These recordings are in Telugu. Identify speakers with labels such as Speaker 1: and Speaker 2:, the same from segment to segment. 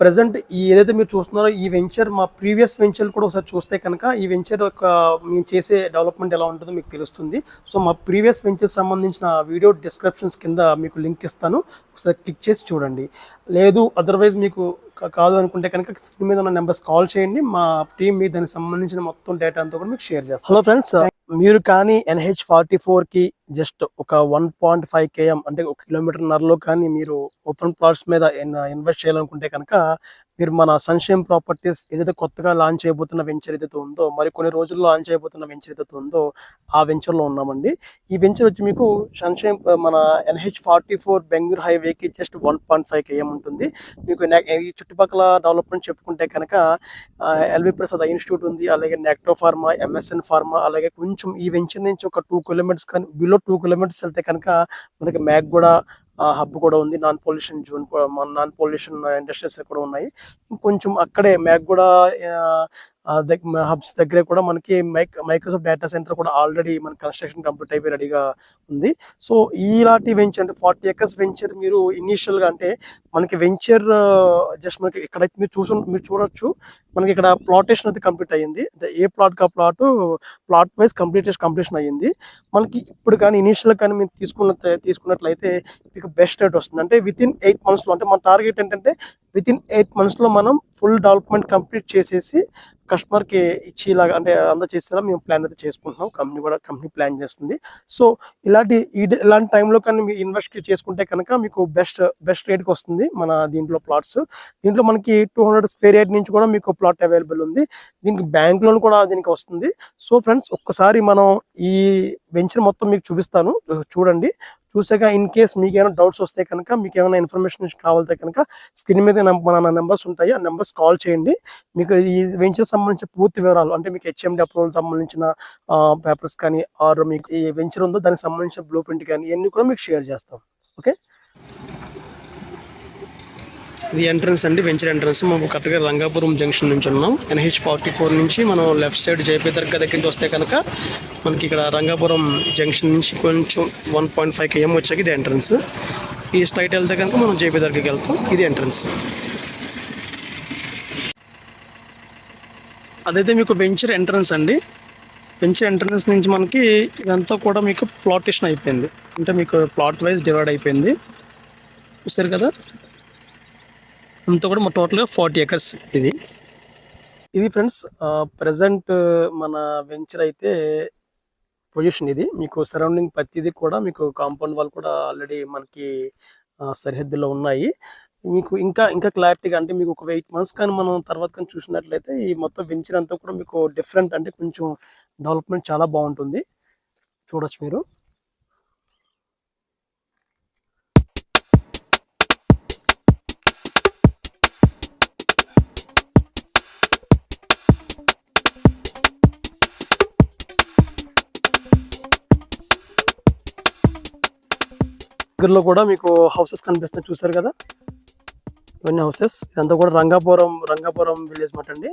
Speaker 1: ప్రజెంట్ ఈ ఏదైతే మీరు చూస్తున్నారో ఈ వెంచర్ మా ప్రీవియస్ వెంచర్ కూడా ఒకసారి చూస్తే కనుక ఈ వెంచర్ యొక్క మేము చేసే డెవలప్మెంట్ ఎలా ఉంటుందో మీకు తెలుస్తుంది. సో మా ప్రీవియస్ వెంచర్ సంబంధించిన వీడియో డిస్క్రిప్షన్స్ కింద మీకు లింక్ ఇస్తాను. ఒకసారి క్లిక్ చేసి చూడండి. లేదు అదర్వైజ్ మీకు కాదు అనుకుంటే కనుక స్క్రీన్ మీద ఉన్న నెంబర్స్ కాల్ చేయండి. మా టీం మీ దానికి సంబంధించిన మొత్తం డేటా అంతా కూడా మీకు షేర్ చేస్తాం. హలో ఫ్రెండ్స్ మీరు కానీ ఎన్హెచ్ ఫార్టీ ఫోర్కి జస్ట్ ఒక వన్ పాయింట్ ఫైవ్ కేఎం అంటే ఒక కిలోమీటర్ నరలో కానీ మీరు ఓపెన్ ప్లాట్స్ మీద ఇన్వెస్ట్ చేయాలనుకుంటే కనుక మీరు మన సన్షైన్ ప్రాపర్టీస్ ఏదైతే కొత్తగా లాంచ్ చేయబోతున్న వెంచర్ ఏదైతే ఉందో మరి కొన్ని రోజుల్లో లాంచ్ చేయబోతున్న వెంచర్ ఏదైతే ఉందో ఆ వెంచర్లో ఉన్నామండి. ఈ వెంచర్ వచ్చి మీకు సన్షైన్ మన ఎన్హెచ్ ఫార్టీ ఫోర్ బెంగళూరు హైవేకి just one point five KM ఉంటుంది. మీకు ఈ చుట్టుపక్కల డెవలప్మెంట్ చెప్పుకుంటే కనుక ఎల్వి ప్రసాద్ ఇన్స్టిట్యూట్ ఉంది అలాగే నెక్టో ఫార్మా ఎంఎస్ఎన్ ఫార్మా అలాగే కొంచెం ఈ వెంచర్ నుంచి ఒక టూ కిలోమీటర్స్ కానీ బిలో టూ కిలోమీటర్స్ వెళ్తే కనుక మనకి మ్యాక్ కూడా హబ్ కూడా ఉంది నాన్ పొల్యూషన్ జోన్ కూడా నాన్ పొల్యూషన్ ఇండస్ట్రీస్ కూడా ఉన్నాయి. ఇంకొంచెం అక్కడే మ్యాక్ కూడా హబ్స్ దగ్గరే కూడా మనకి మైక్ మైక్రోసాఫ్ట్ డేటా సెంటర్ కూడా ఆల్రెడీ మన కన్స్ట్రక్షన్ కంప్లీట్ అయిపోయి రెడీగా ఉంది. సో ఇలాంటి వెంచర్ అంటే ఫార్టీ ఎకర్స్ వెంచర్ మీరు ఇనీషియల్గా అంటే మనకి వెంచర్ జస్ట్ మనకి ఇక్కడ మీరు చూసు మీరు చూడొచ్చు మనకి ఇక్కడ ప్లాటేషన్ అయితే కంప్లీట్ అయ్యింది. ఏ ప్లాట్ కా plot plot wise complete completion అయ్యింది. మనకి ఇప్పుడు కానీ ఇనీషియల్ కానీ మీరు తీసుకున్న తీసుకున్నట్లయితే మీకు బెస్ట్ రేట్ వస్తుంది. అంటే విత్ ఇన్ ఎయిట్ మంత్స్లో అంటే మన టార్గెట్ ఏంటంటే విత్ ఇన్ ఎయిట్ మంత్స్లో మనం ఫుల్ డెవలప్మెంట్ కంప్లీట్ చేసేసి కస్టమర్కి ఇచ్చి ఇచ్చేలాగా అంటే అందచేసేలా మేము ప్లాన్ అయితే చేసుకుంటున్నాం. కంపెనీ కూడా కంపెనీ ప్లాన్ చేస్తుంది. సో ఇలాంటి ఈ- ఇలాంటి టైంలో కానీ మీరు ఇన్వెస్ట్ చేసుకుంటే కనుక మీకు బెస్ట్ బెస్ట్ రేట్కి వస్తుంది మన దీంట్లో ప్లాట్స్. దీంట్లో మనకి టూ హండ్రెడ్ స్క్వేర్ యార్డ్ నుంచి కూడా మీకు ప్లాట్ అవైలబుల్ ఉంది. దీనికి బ్యాంక్ లోన్ కూడా దీనికి వస్తుంది. సో ఫ్రెండ్స్ ఒక్కసారి మనం ఈ వెంచర్ మొత్తం మీకు చూపిస్తాను. చూడండి. చూసాక ఇన్ కేస్ మీకు ఏమైనా డౌట్స్ వస్తే కనుక మీకు ఏమైనా ఇన్ఫర్మేషన్ కావాలితే కనుక స్క్రీన్ మీద మన నెంబర్స్ ఉంటాయి. ఆ నెంబర్స్ కాల్ చేయండి. మీకు ఈ వెంచర్ సంబంధించిన పూర్తి వివరాలు అంటే మీకు హెచ్ఎండి అప్రూవల్ సంబంధించిన పేపర్స్ కానీ ఆర్ మీకు ఏ వెంచర్ ఉందో దానికి సంబంధించిన బ్లూ ప్రింట్ కానీ ఇవన్నీ కూడా మీకు షేర్ చేస్తాం. ఓకే ఇది ఎంట్రన్స్ అండి వెంచర్ ఎంట్రన్స్ మేము కరెక్ట్గా రంగాపురం జంక్షన్ నుంచి ఉన్నాం. ఎన్హెచ్ ఫార్టీ ఫోర్ నుంచి మనం లెఫ్ట్ సైడ్ జేపీ దర్గా దగ్గర నుంచి వస్తే కనుక మనకి ఇక్కడ రంగాపురం జంక్షన్ నుంచి కొంచెం వన్ పాయింట్ ఫైవ్ కేఎం వచ్చాక ఇది ఎంట్రన్స్ ఈ స్ట్రైట్ వెళ్తే కనుక మనం జేపీ దర్గాకి వెళ్తాం. ఇది ఎంట్రన్స్ అదైతే మీకు వెంచర్ ఎంట్రన్స్ అండి. వెంచర్ ఎంట్రన్స్ నుంచి మనకి ఇదంతా కూడా మీకు ప్లాటేషన్ అయిపోయింది. అంటే మీకు ప్లాట్ వైజ్ డివైడ్ అయిపోయింది. చూసారు కదా? అంతా కూడా మా టోటల్గా ఫార్టీ ఎకర్స్. ఇది. ఇది ఫ్రెండ్స్ ప్రజెంట్ మన వెంచర్ అయితే పొజిషన్ ఇది. మీకు సరౌండింగ్ ప్రతిదీ కూడా మీకు కాంపౌండ్ వాళ్ళు కూడా ఆల్రెడీ మనకి సరిహద్దులో ఉన్నాయి. మీకు ఇంకా ఇంకా క్లారిటీగా అంటే మీకు ఒక ఎయిట్ మంత్స్ కానీ మనం తర్వాత కానీ చూసినట్లయితే ఈ మొత్తం వెంచర్ అంతా కూడా మీకు డిఫరెంట్ అంటే కొంచెం డెవలప్మెంట్ చాలా బాగుంటుంది. చూడొచ్చు మీరు. దగ్గరలో కూడా మీకు హౌసెస్ కనిపిస్తున్నాయి. చూసారు కదా? ఇవన్నీ హౌసెస్ ఇదంతా కూడా రంగాపురం రంగాపురం విలేజ్ మాట అండి.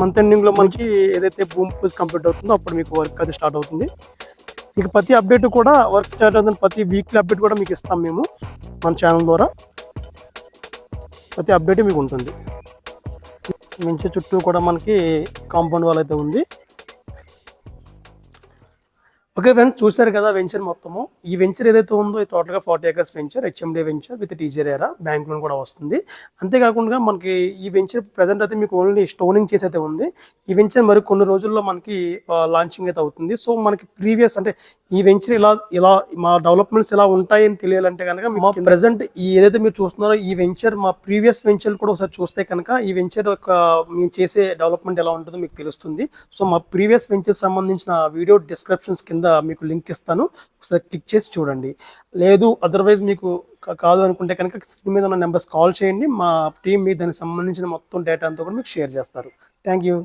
Speaker 1: మంత్ ఎండింగ్లో మనకి ఏదైతే భూమి పూజ కంప్లీట్ అవుతుందో అప్పుడు మీకు వర్క్ అది స్టార్ట్ అవుతుంది. మీకు ప్రతి అప్డేట్ కూడా వర్క్ స్టార్ట్ అవుతుంది. ప్రతి వీక్లీ అప్డేట్ కూడా మీకు ఇస్తాం మేము మన ఛానల్ ద్వారా. ప్రతి అప్డేట్ మీకు ఉంటుంది. మంచి చుట్టూ కూడా మనకి కాంపౌండ్ వాల్ అయితే ఉంది. ఓకే ఫ్రెండ్స్ చూశారు కదా వెంచర్ మొత్తము. ఈ వెంచర్ ఏదైతే ఉందో టోటల్గా forty acres venture HMD venture with teaser ఏరా బ్యాంక్ లోన్ కూడా వస్తుంది. అంతేకాకుండా మనకి ఈ వెంచర్ ప్రజెంట్ అయితే మీకు ఓన్లీ స్టోనింగ్ చేసి అయితే ఉంది. ఈ వెంచర్ మరి కొన్ని రోజుల్లో మనకి లాంచింగ్ అయితే అవుతుంది. సో మనకి ప్రీవియస్ అంటే ఈ వెంచర్ ఇలా ఇలా మా డెవలప్మెంట్స్ ఎలా ఉంటాయని తెలియాలంటే కనుక మా ప్రజెంట్ ఈ ఏదైతే మీరు చూస్తున్నారో ఈ వెంచర్ మా ప్రీవియస్ వెంచర్ కూడా ఒకసారి చూస్తే కనుక ఈ వెంచర్ యొక్క మేము చేసే డెవలప్మెంట్ ఎలా ఉంటుందో మీకు తెలుస్తుంది. సో మా ప్రీవియస్ వెంచర్ సంబంధించిన వీడియో డిస్క్రిప్షన్స్ కింద మీకు లింక్ ఇస్తాను. ఒకసారి క్లిక్ చేసి చూడండి. లేదు అదర్వైజ్ మీకు కాదు అనుకుంటే కనుక స్క్రీన్ మీద ఉన్న నెంబర్స్ కాల్ చేయండి. మా టీం మీ దానికి సంబంధించిన మొత్తం డేటా అంతా కూడా మీకు షేర్ చేస్తారు. Thank you